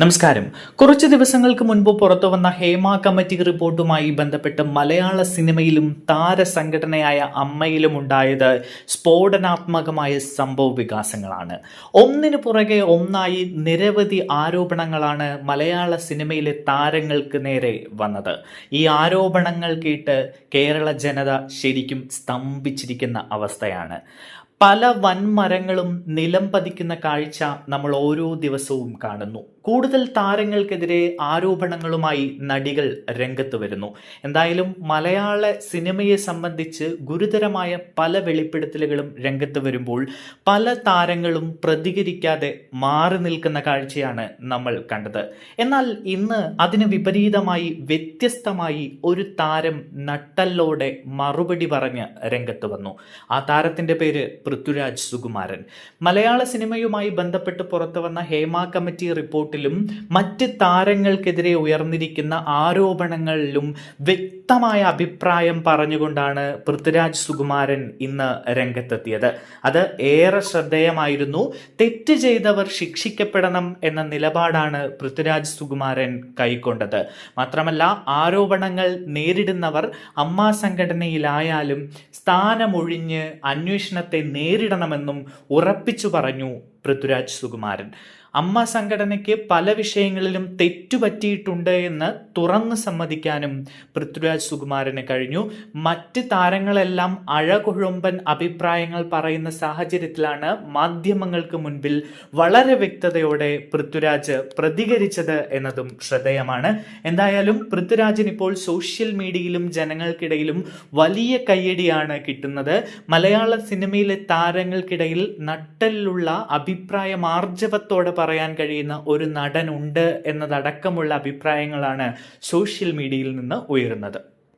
നമസ്കാരം. കുറച്ച് ദിവസങ്ങൾക്ക് മുൻപ് പുറത്തു വന്ന ഹേമ കമ്മിറ്റി റിപ്പോർട്ടുമായി ബന്ധപ്പെട്ട് മലയാള സിനിമയിലും താരസംഘടനയായ അമ്മയിലും ഉണ്ടായത് സ്ഫോടനാത്മകമായ സംഭവ വികാസങ്ങളാണ്. ഒന്നിനു പുറകെ ഒന്നായി നിരവധി ആരോപണങ്ങളാണ് മലയാള സിനിമയിലെ താരങ്ങൾക്ക് നേരെ വന്നത്. ഈ ആരോപണങ്ങൾ കേട്ട് കേരള ജനത ശരിക്കും സ്തംഭിച്ചിരിക്കുന്ന അവസ്ഥയാണ്. പല വൻമരങ്ങളും നിലം പതിക്കുന്ന കാഴ്ച നമ്മൾ ഓരോ ദിവസവും കാണുന്നു. കൂടുതൽ താരങ്ങൾക്കെതിരെ ആരോപണങ്ങളുമായി നടികൾ രംഗത്ത് വരുന്നു. എന്തായാലും മലയാള സിനിമയെ സംബന്ധിച്ച് ഗുരുതരമായ പല വെളിപ്പെടുത്തലുകളും രംഗത്ത് വരുമ്പോൾ പല താരങ്ങളും പ്രതികരിക്കാതെ മാറി നിൽക്കുന്ന കാഴ്ചയാണ് നമ്മൾ കണ്ടത്. എന്നാൽ ഇന്ന് അതിന് വിപരീതമായി വ്യത്യസ്തമായി ഒരു താരം നട്ടല്ലോടെ മറുപടി പറഞ്ഞ് രംഗത്ത് വന്നു. ആ താരത്തിന്റെ പേര് പൃഥ്വിരാജ് സുകുമാരൻ. മലയാള സിനിമയുമായി ബന്ധപ്പെട്ട് പുറത്തു വന്ന ഹേമ കമ്മിറ്റി റിപ്പോർട്ടിലും മറ്റ് താരങ്ങൾക്കെതിരെ ഉയർന്നിരിക്കുന്ന ആരോപണങ്ങളിലും വ്യക്തമായ അഭിപ്രായം പറഞ്ഞുകൊണ്ടാണ് പൃഥ്വിരാജ് സുകുമാരൻ ഇന്ന് രംഗത്തെത്തിയത്. അത് ഏറെ ശ്രദ്ധേയമായിരുന്നു. തെറ്റ് ചെയ്തവർ ശിക്ഷിക്കപ്പെടണം എന്ന നിലപാടാണ് പൃഥ്വിരാജ് സുകുമാരൻ കൈക്കൊണ്ടത്. മാത്രമല്ല ആരോപണങ്ങൾ നേരിടുന്നവർ അമ്മ സംഘടനയിലായാലും സ്ഥാനമൊഴിഞ്ഞ് അന്വേഷണത്തെ നേരിടണമെന്നും ഉറപ്പിച്ചു പറഞ്ഞു. പൃഥ്വിരാജ് സുകുമാരൻ. അമ്മ സംഘടനയ്ക്ക് പല വിഷയങ്ങളിലും തെറ്റുപറ്റിയിട്ടുണ്ട് എന്ന് തുറന്നു സമ്മതിക്കാനും പൃഥ്വിരാജ് സുകുമാരന് കഴിഞ്ഞു. മറ്റ് താരങ്ങളെല്ലാം അഴകുഴമ്പൻ അഭിപ്രായങ്ങൾ പറയുന്ന സാഹചര്യത്തിലാണ് മാധ്യമങ്ങൾക്ക് മുൻപിൽ വളരെ വ്യക്തതയോടെ പൃഥ്വിരാജ് പ്രതികരിച്ചത് എന്നതും ശ്രദ്ധേയമാണ്. എന്തായാലും പൃഥ്വിരാജിന് ഇപ്പോൾ സോഷ്യൽ മീഡിയയിലും ജനങ്ങൾക്കിടയിലും വലിയ കയ്യടിയാണ് കിട്ടുന്നത്. മലയാള സിനിമയിലെ താരങ്ങൾക്കിടയിൽ നട്ടലിലുള്ള അഭിപ്രായം ആർജവത്തോടെ പറയാൻ കഴിയുന്ന ഒരു നടനുണ്ട് എന്നതടക്കമുള്ള അഭിപ്രായങ്ങളാണ് സോഷ്യൽ മീഡിയയിൽ നിന്ന് ഉയരുന്നത്.